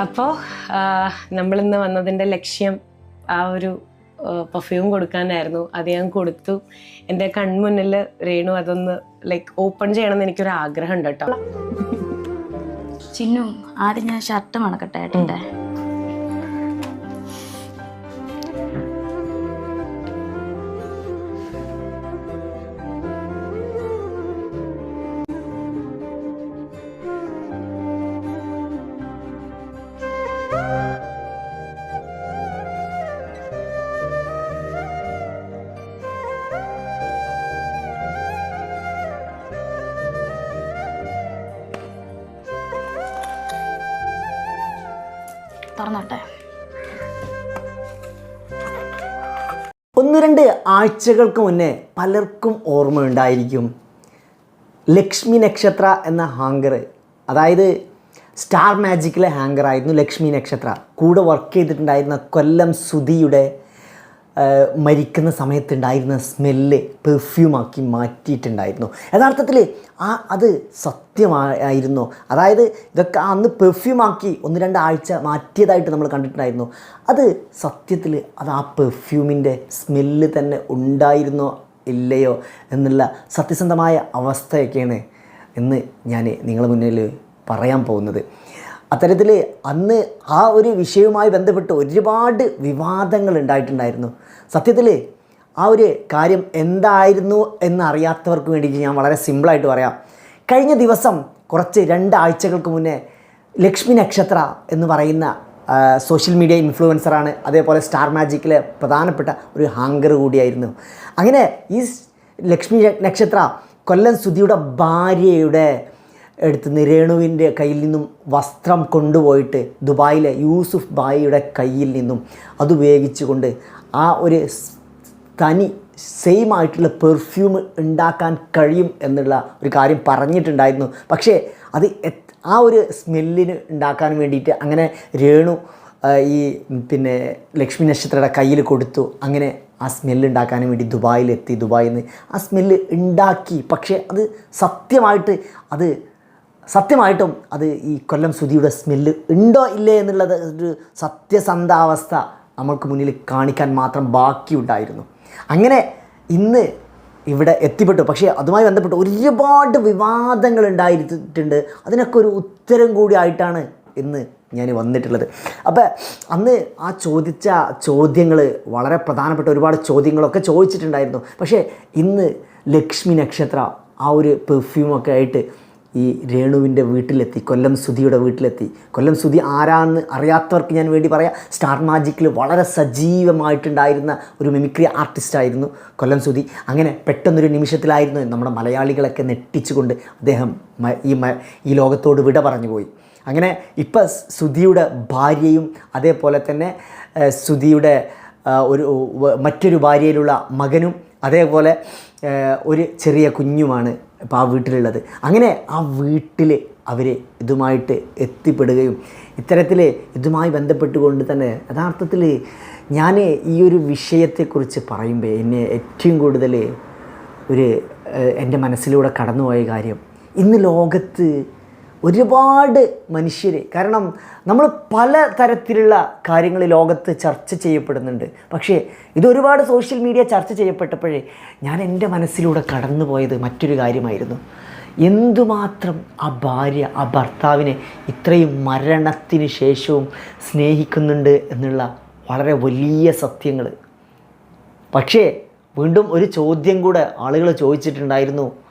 അപ്പോൾ നമ്മളിന്ന് വന്നതിന്റെ ലക്ഷ്യം ആ ഒരു പെർഫ്യൂം കൊടുക്കാനായിരുന്നു. അത് ഞാൻ കൊടുത്തു. എന്റെ കൺമുന്നിൽ രേണു അതൊന്ന് ലൈക്ക് ഓപ്പൺ ചെയ്യണമെന്ന് എനിക്കൊരു ആഗ്രഹം ഉണ്ട് കേട്ടോ. ചിന്നു ആദ്യം ഞാൻ ഷർട്ട് മണക്കട്ടെ ഏട്ടന്റെ തുറന്നോട്ടെ. ഒന്ന് രണ്ട് ആഴ്ചകൾക്ക് മുന്നേ പലർക്കും ഓർമ്മയുണ്ടായിരിക്കും. ലക്ഷ്മി നക്ഷത്ര എന്ന ഹാങ്കർ അതായത് സ്റ്റാർ മാജിക്കിലെ ഹാങ്കർ ആയിരുന്നു ലക്ഷ്മി നക്ഷത്ര. കൂടെ വർക്ക് ചെയ്തിട്ടുണ്ടായിരുന്ന കൊല്ലം സുധിയുടെ മരിക്കുന്ന സമയത്തുണ്ടായിരുന്ന സ്മെല്ല് പെർഫ്യൂമാക്കി മാറ്റിയിട്ടുണ്ടായിരുന്നു. യഥാർത്ഥത്തിൽ ആ അത് സത്യമായിരുന്നു. അതായത് ഇതൊക്കെ അന്ന് പെർഫ്യൂമാക്കി ഒന്ന് രണ്ടാഴ്ച മാറ്റിയതായിട്ട് നമ്മൾ കണ്ടിട്ടുണ്ടായിരുന്നു. അത് സത്യത്തിൽ അത് ആ പെർഫ്യൂമിന്റെ സ്മെല്ല് തന്നെ ഉണ്ടായിരുന്നോ ഇല്ലയോ എന്നുള്ള സത്യസന്ധമായ അവസ്ഥയൊക്കെയാണ് എന്ന് ഞാൻ നിങ്ങളുടെ മുന്നിൽ പറയാൻ പോകുന്നത്. അത്തരത്തിൽ അന്ന് ആ ഒരു വിഷയവുമായി ബന്ധപ്പെട്ട് ഒരുപാട് വിവാദങ്ങൾ ഉണ്ടായിട്ടുണ്ടായിരുന്നു. സത്യത്തിൽ ആ ഒരു കാര്യം എന്തായിരുന്നു എന്നറിയാത്തവർക്ക് വേണ്ടിയിട്ട് ഞാൻ വളരെ സിമ്പിളായിട്ട് പറയാം. കഴിഞ്ഞ ദിവസം കുറച്ച് രണ്ടാഴ്ചകൾക്ക് മുന്നേ ലക്ഷ്മി നക്ഷത്ര എന്ന് പറയുന്ന സോഷ്യൽ മീഡിയ ഇൻഫ്ലുവൻസറാണ് അതേപോലെ സ്റ്റാർ മാജിക്കിലെ പ്രധാനപ്പെട്ട ഒരു ഹാങ്കർ കൂടിയായിരുന്നു. അങ്ങനെ ഈ ലക്ഷ്മി നക്ഷത്ര കൊല്ലം സുധിയുടെ ഭാര്യയുടെ എടുത്ത് നിരേണുവിന്റെ രേണുവിന്റെ കയ്യിൽ നിന്നും വസ്ത്രം കൊണ്ടുപോയിട്ട് ദുബായിലെ യൂസുഫ് ബായിയുടെ കയ്യിൽ നിന്നും അതുപയോഗിച്ചുകൊണ്ട് ആ ഒരു തനി സെയിം ആയിട്ടുള്ള പെർഫ്യൂം ഉണ്ടാക്കാൻ കഴിയും എന്നുള്ള ഒരു കാര്യം പറഞ്ഞിട്ടുണ്ടായിരുന്നു. പക്ഷേ അത് ആ ഒരു സ്മെല്ലിന് ഉണ്ടാക്കാൻ വേണ്ടിയിട്ട് അങ്ങനെ രേണു ഈ പിന്നെ ലക്ഷ്മി നക്ഷത്രയുടെ കയ്യിൽ കൊടുത്തു. അങ്ങനെ ആ സ്മെല്ല് ഉണ്ടാക്കാനും വേണ്ടി ദുബായിലെത്തി. ദുബായിൽ നിന്ന് ആ സ്മെല്ല് ഉണ്ടാക്കി. പക്ഷേ അത് സത്യമായിട്ട് അത് സത്യമായിട്ടും അത് ഈ കൊല്ലം സുധിയുടെ സ്മെല്ല് ഉണ്ടോ ഇല്ലേ എന്നുള്ളത് ഒരു സത്യസന്ധാവസ്ഥ നമ്മൾക്ക് മുന്നിൽ കാണിക്കാൻ മാത്രം ബാക്കിയുണ്ടായിരുന്നു. അങ്ങനെ ഇന്ന് ഇവിടെ എത്തിപ്പെട്ടു. പക്ഷേ അതുമായി ബന്ധപ്പെട്ട് ഒരുപാട് വിവാദങ്ങൾ ഉണ്ടായിട്ടുണ്ട്. അതിനൊക്കെ ഒരു ഉത്തരം കൂടി ആയിട്ടാണ് ഇന്ന് ഞാൻ വന്നിട്ടുള്ളത്. അപ്പോൾ അന്ന് ആ ചോദിച്ച ചോദ്യങ്ങൾ വളരെ പ്രധാനപ്പെട്ട ഒരുപാട് ചോദ്യങ്ങളൊക്കെ ചോദിച്ചിട്ടുണ്ടായിരുന്നു. പക്ഷേ ഇന്ന് ലക്ഷ്മി നക്ഷത്ര ആ ഒരു പെർഫ്യൂമൊക്കെ ആയിട്ട് ഈ രേണുവിന്റെ വീട്ടിലെത്തി കൊല്ലം സുധിയുടെ വീട്ടിലെത്തി. കൊല്ലം സുധി ആരാന്ന് അറിയാത്തവർക്ക് ഞാൻ വേണ്ടി പറയാം. സ്റ്റാർ മാജിക്കിൽ വളരെ സജീവമായിട്ടുണ്ടായിരുന്ന ഒരു മിമിക്രി ആർട്ടിസ്റ്റായിരുന്നു കൊല്ലം സുധി. അങ്ങനെ പെട്ടെന്നൊരു നിമിഷത്തിലായിരുന്നു നമ്മുടെ മലയാളികളൊക്കെ നെട്ടിച്ചുകൊണ്ട് അദ്ദേഹം ഈ ഈ ലോകത്തോട് വിട പറഞ്ഞു പോയി. അങ്ങനെ ഇപ്പം സുധിയുടെ ഭാര്യയും അതേപോലെ തന്നെ സുധിയുടെ ഒരു മറ്റൊരു ഭാര്യയിലുള്ള മകനും അതേപോലെ ഒരു ചെറിയ കുഞ്ഞുമാണ് ഇപ്പോൾ ആ വീട്ടിലുള്ളത്. അങ്ങനെ ആ വീട്ടിൽ അവർ ഇതുമായിട്ട് എത്തിപ്പെടുകയും ഇത്തരത്തിൽ ഇതുമായി ബന്ധപ്പെട്ടുകൊണ്ട് തന്നെ യഥാർത്ഥത്തിൽ ഞാൻ ഈ ഒരു വിഷയത്തെക്കുറിച്ച് പറയുമ്പോൾ എന്നെ ഏറ്റവും കൂടുതൽ ഒരു എന്റെ മനസ്സിലൂടെ കടന്നുപോയ കാര്യം ഇന്ന് ലോകത്ത് ഒരുപാട് മനുഷ്യർ കാരണം നമ്മൾ പല തരത്തിലുള്ള കാര്യങ്ങൾ ലോകത്ത് ചർച്ച ചെയ്യപ്പെടുന്നുണ്ട്. പക്ഷേ ഇത് ഒരുപാട് സോഷ്യൽ മീഡിയ ചർച്ച ചെയ്യപ്പെട്ടപ്പോഴേ ഞാൻ എന്റെ മനസ്സിലൂടെ കടന്നു പോയത് മറ്റൊരു കാര്യമായിരുന്നു. എന്തുമാത്രം ആ ഭാര്യ ആ ഭർത്താവിനെ ഇത്രയും മരണത്തിന് ശേഷവും സ്നേഹിക്കുന്നുണ്ട് എന്നുള്ള വളരെ വലിയ സത്യങ്ങൾ പക്ഷേ വീണ്ടും ഒരു ചോദ്യം കൂടെ ആളുകൾ ചോദിച്ചിട്ടുണ്ടായിരുന്നു.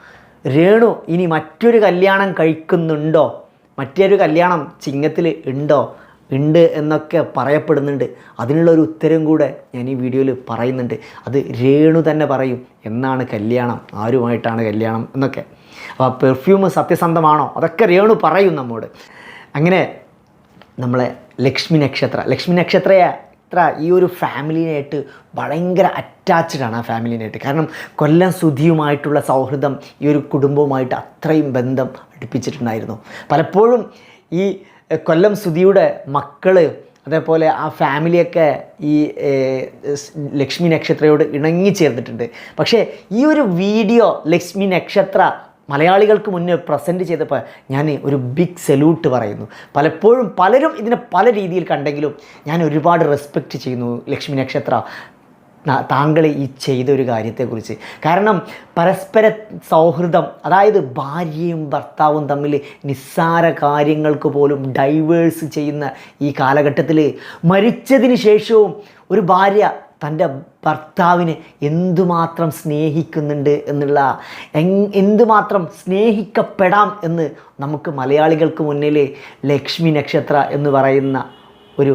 രേണു ഇനി മറ്റൊരു കല്യാണം കഴിക്കുന്നുണ്ടോ? മറ്റൊരു കല്യാണം ചിങ്ങത്തിൽ ഉണ്ടോ? ഉണ്ട് എന്നൊക്കെ പറയപ്പെടുന്നുണ്ട്. അതിനുള്ള ഒരു ഉത്തരം കൂടെ ഞാൻ ഈ വീഡിയോയിൽ പറയുന്നുണ്ട്. അത് രേണു തന്നെ പറയും എന്നാണ് കല്യാണം ആരുമായിട്ടാണ് കല്യാണം എന്നൊക്കെ. അപ്പോൾ പെർഫ്യൂം സത്യസന്ധമാണോ? അതൊക്കെ രേണു പറയും നമ്മോട്. അങ്ങനെ നമ്മളെ ലക്ഷ്മി നക്ഷത്ര ലക്ഷ്മി നക്ഷത്രയെ ഇത്ര ഈ ഒരു ഫാമിലിനായിട്ട് ഭയങ്കര അറ്റാച്ച്ഡ് ആണ് ആ ഫാമിലിനായിട്ട്. കാരണം കൊല്ലം സുധിയുമായിട്ടുള്ള സൗഹൃദം ഈ ഒരു കുടുംബവുമായിട്ട് അത്രയും ബന്ധം അടുപ്പിച്ചിട്ടുണ്ടായിരുന്നു. പലപ്പോഴും ഈ കൊല്ലം സുധിയുടെ മക്കൾ അതേപോലെ ആ ഫാമിലിയൊക്കെ ഈ ലക്ഷ്മി നക്ഷത്രയോട് ഇണങ്ങി ചേർന്നിട്ടുണ്ട്. പക്ഷേ ഈ ഒരു വീഡിയോ ലക്ഷ്മി നക്ഷത്ര മലയാളികൾക്ക് മുന്നേ പ്രസന്റ് ചെയ്തപ്പോൾ ഞാൻ ഒരു ബിഗ് സല്യൂട്ട് പറയുന്നു. പലപ്പോഴും പലരും ഇതിനെ പല രീതിയിൽ കണ്ടെങ്കിലും ഞാൻ ഒരുപാട് റെസ്പെക്റ്റ് ചെയ്യുന്നു ലക്ഷ്മി നക്ഷത്ര. താങ്കൾ ഈ ചെയ്ത ഒരു കാര്യത്തെക്കുറിച്ച്. കാരണം പരസ്പര സൗഹൃദം അതായത് ഭാര്യയും ഭർത്താവും തമ്മിൽ നിസ്സാര കാര്യങ്ങൾക്ക് പോലും ഡൈവേഴ്സ് ചെയ്യുന്ന ഈ കാലഘട്ടത്തിൽ മരിച്ചതിന് ശേഷവും ഒരു ഭാര്യ തന്റെ ഭർത്താവിനെ എന്തുമാത്രം സ്നേഹിക്കുന്നുണ്ട് എന്നുള്ള എന്തുമാത്രം സ്നേഹിക്കപ്പെടാം എന്ന് നമുക്ക് മലയാളികൾക്ക് മുന്നിൽ ലക്ഷ്മി നക്ഷത്ര എന്ന് പറയുന്ന ഒരു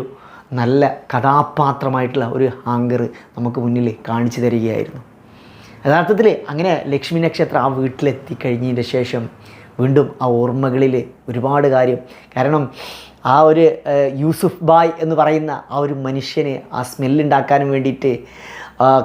നല്ല കഥാപാത്രമായിട്ടുള്ള ഒരു ഹാങ്കർ നമുക്ക് മുന്നിൽ കാണിച്ചു തരികയായിരുന്നു. യഥാർത്ഥത്തിൽ അങ്ങനെ ലക്ഷ്മി നക്ഷത്രം ആ വീട്ടിലെത്തി കഴിഞ്ഞതിന്റെ ശേഷം വീണ്ടും ആ ഓർമ്മകളിൽ ഒരുപാട് കാര്യം. കാരണം ആ ഒരു യൂസുഫ് ബായ് എന്ന് പറയുന്ന ആ ഒരു മനുഷ്യന് ആ സ്മെല്ലുണ്ടാക്കാനും വേണ്ടിയിട്ട്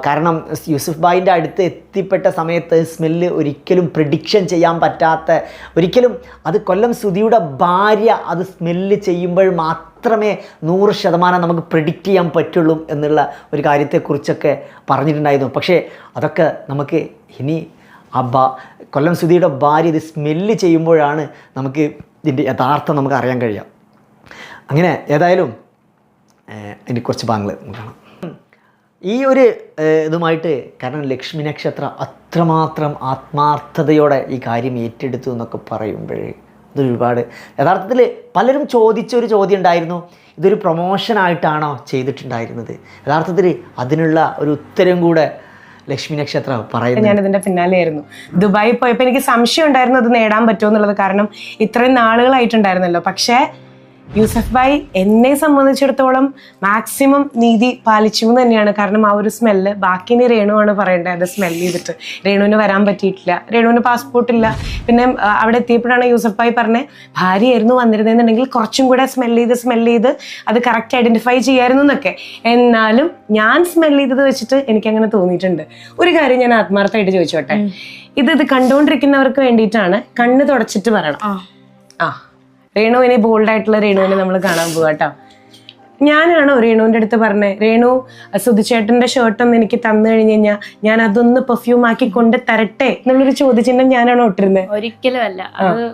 കാരണം യൂസുഫ് ബായിന്റെ അടുത്ത് എത്തിപ്പെട്ട സമയത്ത് സ്മെല്ല് ഒരിക്കലും പ്രിഡിക്ഷൻ ചെയ്യാൻ പറ്റാത്ത ഒരിക്കലും അത് കൊല്ലം സുധിയുടെ ഭാര്യ അത് സ്മെല്ല് ചെയ്യുമ്പോൾ മാത്രമേ നൂറ് ശതമാനം നമുക്ക് പ്രിഡിക്റ്റ് ചെയ്യാൻ പറ്റുള്ളൂ എന്നുള്ള ഒരു കാര്യത്തെക്കുറിച്ചൊക്കെ പറഞ്ഞിട്ടുണ്ടായിരുന്നു. പക്ഷേ അതൊക്കെ നമുക്ക് ഇനി ആ ബാ കൊല്ലം സുധിയുടെ ഭാര്യ ഇത് സ്മെല്ല് ചെയ്യുമ്പോഴാണ് നമുക്ക് ഇതിന്റെ യഥാർത്ഥം നമുക്ക് അറിയാൻ കഴിയുക. അങ്ങനെ ഏതായാലും എനിക്ക് കുറച്ച് ഭാഗങ്ങൾ കാണാം. ഈ ഒരു ഇതുമായിട്ട് കാരണം ലക്ഷ്മി നക്ഷത്ര അത്രമാത്രം ആത്മാർത്ഥതയോടെ ഈ കാര്യം ഏറ്റെടുത്തു എന്നൊക്കെ പറയുമ്പോൾ ഇതൊരുപാട് യഥാർത്ഥത്തിൽ പലരും ചോദിച്ചൊരു ചോദ്യം ഉണ്ടായിരുന്നു. ഇതൊരു പ്രൊമോഷനായിട്ടാണോ ചെയ്തിട്ടുണ്ടായിരുന്നത്? യഥാർത്ഥത്തിൽ അതിനുള്ള ഒരു ഉത്തരം കൂടെ ലക്ഷ്മി നക്ഷത്ര പറയുന്നത്. ഞാൻ ഇതിന്റെ പിന്നാലെയായിരുന്നു ദുബായി പോയപ്പോൾ എനിക്ക് സംശയം ഉണ്ടായിരുന്നു അത് നേടാൻ പറ്റുമോ എന്നുള്ളത്. കാരണം ഇത്രയും നാളുകളായിട്ടുണ്ടായിരുന്നല്ലോ. പക്ഷേ യൂസഫ് ഭായ് എന്നെ സംബന്ധിച്ചിടത്തോളം മാക്സിമം നീതി പാലിച്ചു എന്ന് തന്നെയാണ്. കാരണം ആ ഒരു സ്മെല്ല് ബാക്കി ഇനി രേണുവാണ് പറയേണ്ടത്. അത് സ്മെൽ ചെയ്തിട്ട്. രേണുവിന് വരാൻ പറ്റിയിട്ടില്ല. രേണുവിന് പാസ്പോർട്ട് ഇല്ല. പിന്നെ അവിടെ എത്തിയപ്പോഴാണ് യൂസഫ് ഭായ് പറഞ്ഞത് ഭാര്യയായിരുന്നു വന്നിരുന്നതെന്നുണ്ടെങ്കിൽ കുറച്ചും കൂടെ സ്മെൽ ചെയ്ത് സ്മെൽ ചെയ്ത് അത് കറക്റ്റ് ഐഡന്റിഫൈ ചെയ്യായിരുന്നു എന്നൊക്കെ. എന്നാലും ഞാൻ സ്മെൽ ചെയ്തത് വെച്ചിട്ട് എനിക്ക് അങ്ങനെ തോന്നിയിട്ടുണ്ട്. ഒരു കാര്യം ഞാൻ ആത്മാർത്ഥമായിട്ട് ചോദിച്ചോട്ടെ? ഇത് ഇത് കണ്ടുകൊണ്ടിരിക്കുന്നവർക്ക് വേണ്ടിയിട്ടാണ് കണ്ണ് തുടച്ചിട്ട് പറയണം ആ. രേണു ഇനി ബോൾഡ് ആയിട്ടുള്ള രേണുവിനെ നമ്മൾ കാണാൻ പോവാ കേട്ടോ ഞാനാണോ രേണുവിന്റെ അടുത്ത് പറഞ്ഞത് രേണു സുധിച്ചേട്ടന്റെ ഷർട്ടൊന്ന് എനിക്ക് തന്നു കഴിഞ്ഞ് കഴിഞ്ഞാൽ ഞാൻ അതൊന്ന് പെർഫ്യൂം ആക്കി കൊണ്ട് തരട്ടെ? എന്നുള്ളൊരു ചോദ്യചിഹ്നം ഞാനാണോ ഇട്ടിരുന്നത് ഒരിക്കലും അല്ല. അത്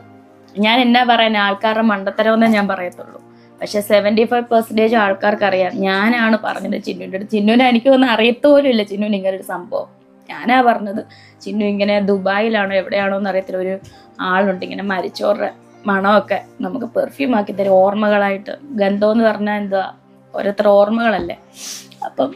ഞാൻ എന്നാ പറയാൻ ആൾക്കാരുടെ മണ്ടത്തരമെന്നേ ഞാൻ പറയത്തുള്ളൂ. പക്ഷെ സെവന്റി ഫൈവ് പെർസെന്റേജ് ആൾക്കാർക്ക് അറിയാം ഞാനാണ് പറഞ്ഞത് ചിന്നുവിന്റെ അടുത്ത്. ചിന്നുവിനെ എനിക്ക് ഒന്നും അറിയത്തോലും ഇല്ല ചിന്നുവിന് ഇങ്ങനെ ഒരു സംഭവം. ഞാനാ പറഞ്ഞത് ചിന്നു ഇങ്ങനെ ദുബായിലാണോ എവിടെയാണോ എന്ന് അറിയത്തില്ല. ഒരു ആളുണ്ട് ഇങ്ങനെ മരിച്ചോറുടെ മണമൊക്കെ നമുക്ക് പെർഫ്യൂം ആക്കി തരും. ഓർമ്മകളായിട്ട്. ഗന്ധം എന്ന് പറഞ്ഞാൽ എന്താ? ഓരോരുത്തർ ഓർമ്മകളല്ലേ? അപ്പം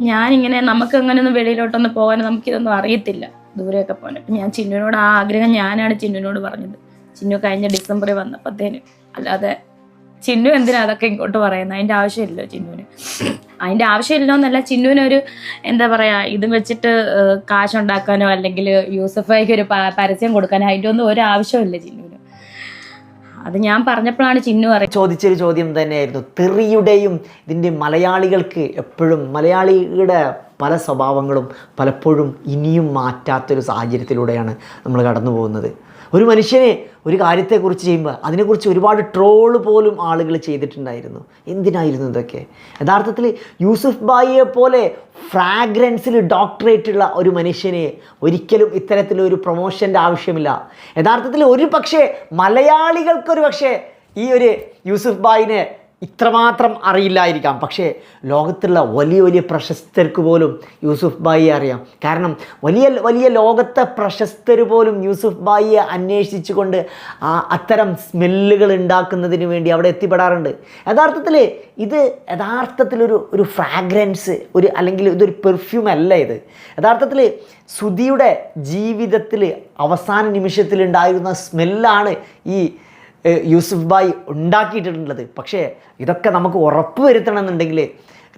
ഞാനിങ്ങനെ നമുക്ക് അങ്ങനെ ഒന്നും വെളിയിലോട്ടൊന്ന് പോകാൻ നമുക്കിതൊന്നും അറിയത്തില്ല. ദൂരെയൊക്കെ പോകാൻ. അപ്പം ഞാൻ ചിന്നുവിനോട് ആ ആഗ്രഹം ഞാനാണ് ചിന്നുവിനോട് പറഞ്ഞത്. ചിന്നു കഴിഞ്ഞ ഡിസംബറിൽ വന്നപ്പോഴത്തേന് അല്ലാതെ ചിന്നു എന്തിനാ അതൊക്കെ ഇങ്ങോട്ട് പറയുന്നത് അതിന്റെ ആവശ്യമില്ലല്ലോ ചിന്നുവിന്. അതിന്റെ ആവശ്യമില്ലോ എന്നല്ല. ചിന്നുവിനൊരു എന്താ പറയുക ഇതും വെച്ചിട്ട് കാശുണ്ടാക്കാനോ അല്ലെങ്കിൽ യൂസഫായിക്ക് ഒരു പരസ്യം കൊടുക്കാനോ അതിന്റെ ഒന്നും ഒരു ആവശ്യമില്ല ചിന്നുവിന്. അത് ഞാൻ പറഞ്ഞപ്പോഴാണ് ചിന്നു പറയുന്നത് ചോദിച്ചൊരു ചോദ്യം തന്നെയായിരുന്നു. തെറിയുടെയും ഇതിന്റെ മലയാളികൾക്ക് എപ്പോഴും മലയാളിയുടെ പല സ്വഭാവങ്ങളും പലപ്പോഴും ഇനിയും മാറ്റാത്തൊരു സാഹചര്യത്തിലൂടെയാണ് നമ്മൾ കടന്നു പോകുന്നത് ഒരു മനുഷ്യനെ ഒരു കാര്യത്തെക്കുറിച്ച് ചെയ്യുമ്പോൾ അതിനെക്കുറിച്ച് ഒരുപാട് ട്രോൾ പോലും ആളുകൾ ചെയ്തിട്ടുണ്ടായിരുന്നു. എന്തിനായിരുന്നു ഇതൊക്കെ? യഥാർത്ഥത്തിൽ യൂസുഫ് ബായിയെ പോലെ ഫ്രാഗ്രൻസിൽ ഡോക്ടറേറ്റ് ഉള്ള ഒരു മനുഷ്യനെ ഒരിക്കലും ഇത്തരത്തിലൊരു പ്രൊമോഷന്റെ ആവശ്യമില്ല. യഥാർത്ഥത്തിൽ ഒരു പക്ഷേ മലയാളികൾക്കൊരു പക്ഷേ ഈ ഒരു യൂസുഫ് ബായിനെ ഇത്രമാത്രം അറിയില്ലായിരിക്കാം. പക്ഷേ ലോകത്തുള്ള വലിയ വലിയ പ്രശസ്തർക്ക് പോലും യൂസുഫ് ബായിയെ അറിയാം. കാരണം വലിയ വലിയ ലോകത്തെ പ്രശസ്തർ പോലും യൂസുഫ് ബായിയെ അന്വേഷിച്ചുകൊണ്ട് ആ അത്തരം സ്മെല്ലുകൾ ഉണ്ടാക്കുന്നതിന് വേണ്ടി അവിടെ എത്തിപ്പെടാറുണ്ട്. യഥാർത്ഥത്തിൽ ഇത് യഥാർത്ഥത്തിലൊരു ഒരു ഫ്രാഗ്രൻസ് ഒരു അല്ലെങ്കിൽ ഇതൊരു പെർഫ്യൂം അല്ല ഇത്. യഥാർത്ഥത്തിൽ സുധിയുടെ ജീവിതത്തിൽ അവസാന നിമിഷത്തിൽ ഉണ്ടായിരുന്ന സ്മെല്ലാണ് ഈ യൂസുഫ് ബായി ഉണ്ടാക്കിയിട്ടുള്ളത്. പക്ഷേ ഇതൊക്കെ നമുക്ക് ഉറപ്പ് വരുത്തണമെന്നുണ്ടെങ്കിൽ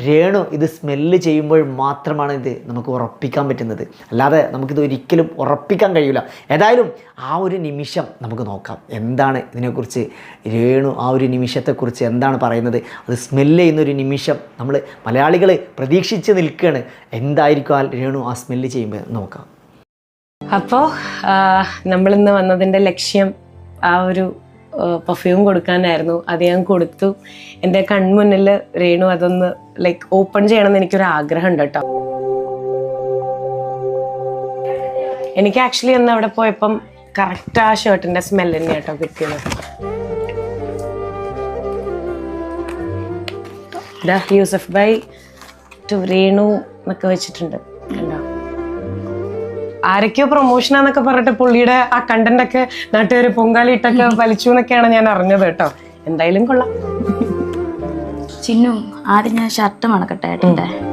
രേണു ഇത് സ്മെല്ല് ചെയ്യുമ്പോൾ മാത്രമാണ് ഇത് നമുക്ക് ഉറപ്പിക്കാൻ പറ്റുന്നത്. അല്ലാതെ നമുക്കിത് ഒരിക്കലും ഉറപ്പിക്കാൻ കഴിയില്ല. ഏതായാലും ആ ഒരു നിമിഷം നമുക്ക് നോക്കാം. എന്താണ് ഇതിനെക്കുറിച്ച് രേണു ആ ഒരു നിമിഷത്തെക്കുറിച്ച് എന്താണ് പറയുന്നത്? അത് സ്മെല്ല് ചെയ്യുന്ന ഒരു നിമിഷം നമ്മൾ മലയാളികൾ പ്രതീക്ഷിച്ച് നിൽക്കുകയാണ്. എന്തായിരിക്കും ആ രേണു ആ സ്മെല്ല് ചെയ്യുമ്പോൾ നോക്കാം. അപ്പോൾ നമ്മളിന്ന് വന്നതിന്റെ ലക്ഷ്യം ആ ഒരു പെർഫ്യൂം കൊടുക്കാനായിരുന്നു. അത് ഞാൻ കൊടുത്തു. എന്റെ കൺമുന്നിൽ രേണു അതൊന്ന് ലൈക്ക് ഓപ്പൺ ചെയ്യണമെന്ന് എനിക്കൊരു ആഗ്രഹം ഉണ്ട് കേട്ടോ. എനിക്ക് ആക്ച്വലി അന്ന് അവിടെ പോയപ്പം കറക്റ്റ് ആ ഷർട്ടിന്റെ സ്മെൽ തന്നെ കേട്ടോ കിട്ടിയത്. യൂസഫ് ബൈ ടു രേണു എന്നൊക്കെ വെച്ചിട്ടുണ്ട്. കണ്ടോ? ആരൊക്കെയോ പ്രൊമോഷനാന്നൊക്കെ പറഞ്ഞിട്ട് പുള്ളിയുടെ ആ കണ്ടന്റ് ഒക്കെ നാട്ടുകാർ പൊങ്കാലിട്ടൊക്കെ വലിച്ചു എന്നൊക്കെയാണ് ഞാൻ അറിഞ്ഞത് കേട്ടോ. എന്തായാലും കൊള്ളാം. ചിന്നു ആദ്യം ഞാൻ ഷർട്ട് മണക്കട്ടെ ഏട്ടന്റെ?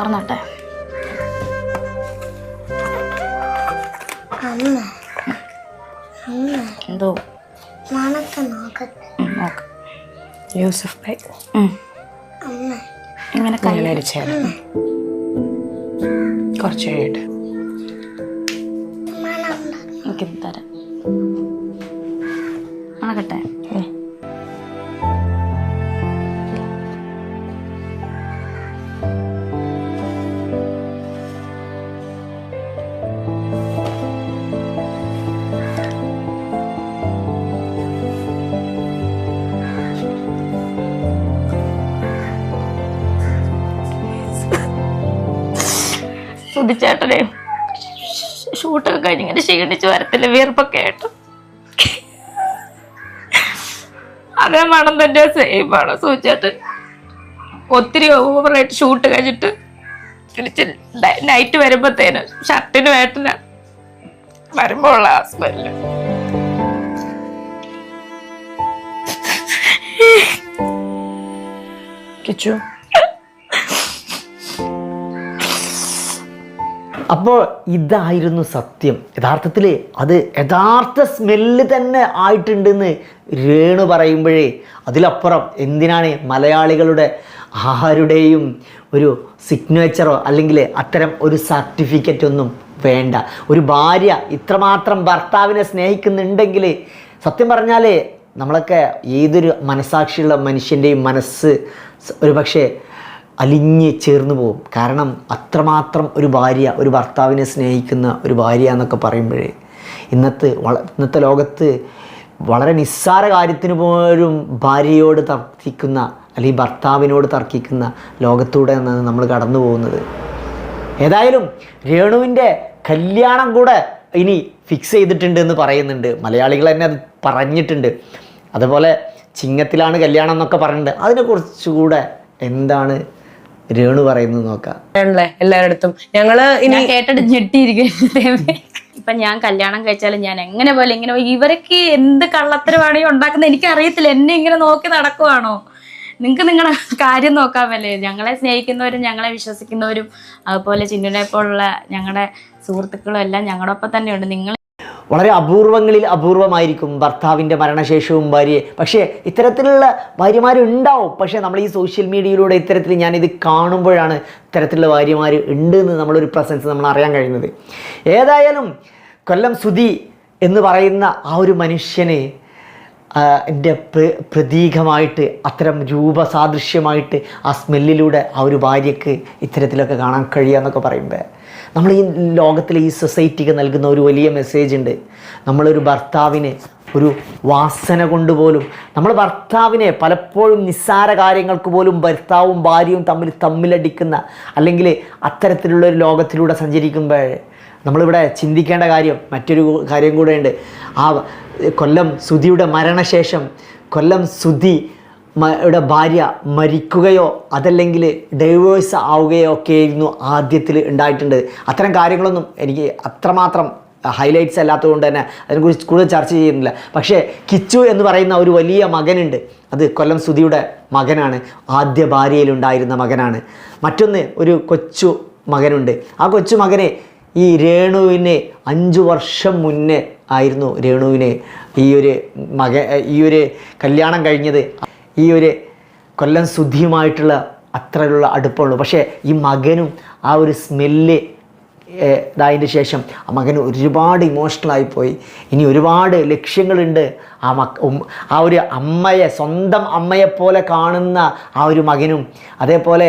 തുറന്നോട്ടെ. എന്തോ? യൂസഫ് ഇങ്ങനെ കൈ ഞാൻ അടിച്ചായിരുന്നു കുറച്ച് കഴിയട്ടെ എനിക്കിത് തരാം. സുധിച്ചേട്ടനെ ഷൂട്ടൊക്കെ കഴിഞ്ഞ് ഇങ്ങനെ ക്ഷീണിച്ച് വരത്തില്ല വീർപ്പൊക്കെ ആയിട്ട്. അതേ മണം തന്നെ സെയിം ആണ് സൂചേട്ടൻ ഒത്തിരി ഓവറായിട്ട് ഷൂട്ട് കഴിഞ്ഞിട്ട് തിരിച്ച് നൈറ്റ് വരുമ്പോഴത്തേന് ഷർട്ടിന് വേട്ടന വരുമ്പോൾ ഉള്ള സ്മെല്ല് കിച്ചു അപ്പോൾ ഇതായിരുന്നു സത്യം. യഥാർത്ഥത്തിൽ അത് യഥാർത്ഥ സ്മെല്ല് തന്നെ ആയിട്ടുണ്ടെന്ന് രേണു പറയുമ്പോഴേ അതിലപ്പുറം എന്തിനാണ് മലയാളികളുടെ ആരുടെയും ഒരു സിഗ്നേച്ചറോ അല്ലെങ്കിൽ അത്തരം ഒരു സർട്ടിഫിക്കറ്റ് ഒന്നും വേണ്ട. ഒരു ഭാര്യ ഇത്രമാത്രം ഭർത്താവിനെ സ്നേഹിക്കുന്നുണ്ടെങ്കിൽ സത്യം പറഞ്ഞാൽ നമ്മളൊക്കെ ഏതൊരു മനസാക്ഷിയുള്ള മനുഷ്യന്റെയും മനസ്സ് ഒരു പക്ഷേ അലിഞ്ഞ് ചേർന്ന് പോകും. കാരണം അത്രമാത്രം ഒരു ഭാര്യ ഒരു ഭർത്താവിനെ സ്നേഹിക്കുന്ന ഒരു ഭാര്യ എന്നൊക്കെ പറയുമ്പോഴേ ഇന്നത്തെ വള ഇന്നത്തെ ലോകത്ത് വളരെ നിസ്സാര കാര്യത്തിന് പോലും ഭാര്യയോട് തർക്കിക്കുന്ന അല്ലെങ്കിൽ ഭർത്താവിനോട് തർക്കിക്കുന്ന ലോകത്തൂടെ നിന്നാണ് നമ്മൾ കടന്നു പോകുന്നത്. ഏതായാലും രേണുവിന്റെ കല്യാണം കൂടെ ഇനി ഫിക്സ് ചെയ്തിട്ടുണ്ട് എന്ന് പറയുന്നുണ്ട്. മലയാളികൾ തന്നെ അത് പറഞ്ഞിട്ടുണ്ട്. അതുപോലെ ചിങ്ങത്തിലാണ് കല്യാണം എന്നൊക്കെ പറഞ്ഞിട്ടുണ്ട്. അതിനെക്കുറിച്ചുകൂടെ എന്താണ് രേണു പറയുന്നത് നോക്കാം. ആണല്ലേ? ഞങ്ങൾ ഇനി ഞാൻ കേട്ടിട്ട് ഞെട്ടിയിരിക്കും ഇപ്പൊ ഞാൻ കല്യാണം കഴിച്ചാലും ഞാൻ എങ്ങനെ പോലെ ഇങ്ങനെ ഇവരൊക്കെ എന്ത് കള്ളത്തരമാണെങ്കിൽ ഉണ്ടാക്കുന്നത്? എനിക്ക് അറിയത്തില്ല എന്നെ ഇങ്ങനെ നോക്കി നടക്കുവാണോ? നിങ്ങൾക്ക് നിങ്ങളുടെ കാര്യം നോക്കാമല്ലേ? ഞങ്ങളെ സ്നേഹിക്കുന്നവരും ഞങ്ങളെ വിശ്വസിക്കുന്നവരും അതുപോലെ ചിന്നുനെ പോലുള്ള ഞങ്ങളുടെ സുഹൃത്തുക്കളും എല്ലാം ഞങ്ങളുടെ ഒപ്പം തന്നെയുണ്ട്. നിങ്ങൾ വളരെ അപൂർവങ്ങളിൽ അപൂർവമായിരിക്കും ഭർത്താവിന്റെ മരണശേഷവും ഭാര്യയെ. പക്ഷേ ഇത്തരത്തിലുള്ള ഭാര്യമാരുണ്ടാവും. പക്ഷേ നമ്മൾ ഈ സോഷ്യൽ മീഡിയയിലൂടെ ഇത്തരത്തിൽ ഞാനിത് കാണുമ്പോഴാണ് ഇത്തരത്തിലുള്ള ഭാര്യമാർ ഉണ്ട് എന്ന് നമ്മളൊരു പ്രസൻസ് നമ്മൾ അറിയാൻ കഴിയുന്നത്. ഏതായാലും കൊല്ലം സുധി എന്ന് പറയുന്ന ആ ഒരു മനുഷ്യനെ എന്റെ പ്രതീകമായിട്ട് അത്തരം രൂപസാദൃശ്യമായിട്ട് ആ സ്മെല്ലിലൂടെ ആ ഒരു ഭാര്യയ്ക്ക് ഇത്തരത്തിലൊക്കെ കാണാൻ കഴിയുക എന്നൊക്കെ പറയുമ്പോൾ നമ്മൾ ഈ ലോകത്തിലെ ഈ സൊസൈറ്റിക്ക് നൽകുന്ന ഒരു വലിയ മെസ്സേജ് ഉണ്ട്. നമ്മളൊരു ഭർത്താവിനെ ഒരു വാസന കൊണ്ടുപോലും നമ്മൾ ഭർത്താവിനെ പലപ്പോഴും നിസ്സാര കാര്യങ്ങൾക്ക് പോലും ഭർത്താവും ഭാര്യയും തമ്മിൽ തമ്മിലടിക്കുന്ന അല്ലെങ്കിൽ അത്തരത്തിലുള്ള ഒരു ലോകത്തിലൂടെ സഞ്ചരിക്കുമ്പോൾ നമ്മളിവിടെ ചിന്തിക്കേണ്ട കാര്യം മറ്റൊരു കാര്യം കൂടെയുണ്ട്. ആ കൊല്ലം സുധിയുടെ മരണശേഷം കൊല്ലം സുധി യുടെ ഭാര്യ മരിക്കുകയോ അതല്ലെങ്കിൽ ഡൈവേഴ്സ് ആവുകയോ ഒക്കെ ആയിരുന്നു ആദ്യത്തിൽ ഉണ്ടായിട്ടുണ്ട്. അത്തരം കാര്യങ്ങളൊന്നും എനിക്ക് അത്രമാത്രം ഹൈലൈറ്റ്സ് അല്ലാത്തതുകൊണ്ട് തന്നെ അതിനെക്കുറിച്ച് കൂടുതൽ ചർച്ച ചെയ്യുന്നില്ല. പക്ഷേ കിച്ചു എന്ന് പറയുന്ന ഒരു വലിയ മകനുണ്ട്. അത് കൊല്ലം സുധിയുടെ മകനാണ്. ആദ്യ ഭാര്യയിലുണ്ടായിരുന്ന മകനാണ്. മറ്റൊന്ന് ഒരു കൊച്ചു മകനുണ്ട്. ആ കൊച്ചു മകനെ ഈ രേണുവിനെ അഞ്ചു വർഷം മുന്നേ ആയിരുന്നു രേണുവിനെ ഈ ഒരു മക ഈ ഒരു കല്യാണം കഴിഞ്ഞത്. ഈ ഒരു കൊല്ലം ശുദ്ധിയുമായിട്ടുള്ള അത്രയുള്ള അടുപ്പമുള്ളൂ. പക്ഷേ ഈ മകനും ആ ഒരു സ്മെല്ല് ഇതായതിന്റെ ശേഷം ആ മകൻ ഒരുപാട് ഇമോഷണലായി പോയി. ഇനി ഒരുപാട് ലക്ഷ്യങ്ങളുണ്ട്. ആ മക്ക ആ ഒരു അമ്മയെ സ്വന്തം അമ്മയെപ്പോലെ കാണുന്ന ആ ഒരു മകനും. അതേപോലെ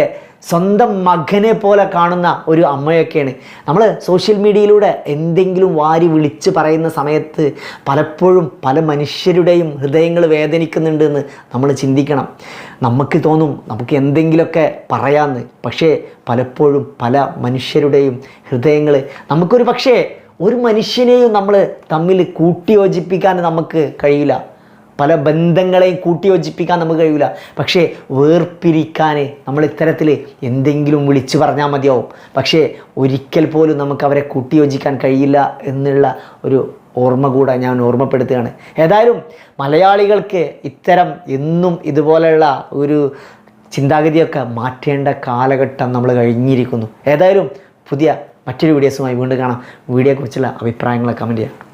സ്വന്തം മകനെ പോലെ കാണുന്ന ഒരു അമ്മയൊക്കെയാണ്. നമ്മൾ സോഷ്യൽ മീഡിയയിലൂടെ എന്തെങ്കിലും വാരി വിളിച്ച് പറയുന്ന സമയത്ത് പലപ്പോഴും പല മനുഷ്യരുടെയും ഹൃദയങ്ങൾ വേദനിക്കുന്നുണ്ട് എന്ന് നമ്മൾ ചിന്തിക്കണം. നമുക്ക് തോന്നും നമുക്ക് എന്തെങ്കിലുമൊക്കെ പറയാമെന്ന് പക്ഷേ പലപ്പോഴും പല മനുഷ്യരുടെയും ഹൃദയങ്ങൾ നമുക്കൊരു പക്ഷേ ഒരു മനുഷ്യനെയും നമ്മൾ തമ്മിൽ കൂട്ടിയോജിപ്പിക്കാൻ നമുക്ക് കഴിയില്ല. പല ബന്ധങ്ങളെയും കൂട്ടിയോജിപ്പിക്കാൻ നമുക്ക് കഴിയില്ല പക്ഷേ വേർപിരിക്കാൻ നമ്മൾ ഇത്തരത്തിൽ എന്തെങ്കിലും വിളിച്ചു പറഞ്ഞാൽ മതിയാവും. പക്ഷേ ഒരിക്കൽ പോലും നമുക്ക് അവരെ കൂട്ടിയോജിക്കാൻ കഴിയില്ല എന്നുള്ള ഒരു ഓർമ്മ കൂടെ ഞാൻ ഓർമ്മപ്പെടുത്തുകയാണ്. ഏതായാലും മലയാളികൾക്ക് ഇത്തരം എന്നും ഇതുപോലെയുള്ള ഒരു ചിന്താഗതിയൊക്കെ മാറ്റേണ്ട കാലഘട്ടം നമ്മൾ കഴിഞ്ഞിരിക്കുന്നു. ഏതായാലും പുതിയ മറ്റൊരു വീഡിയോസുമായി വീണ്ടും കാണാം. വീഡിയോയെക്കുറിച്ചുള്ള അഭിപ്രായങ്ങളെ കമന്റ് ചെയ്യാം.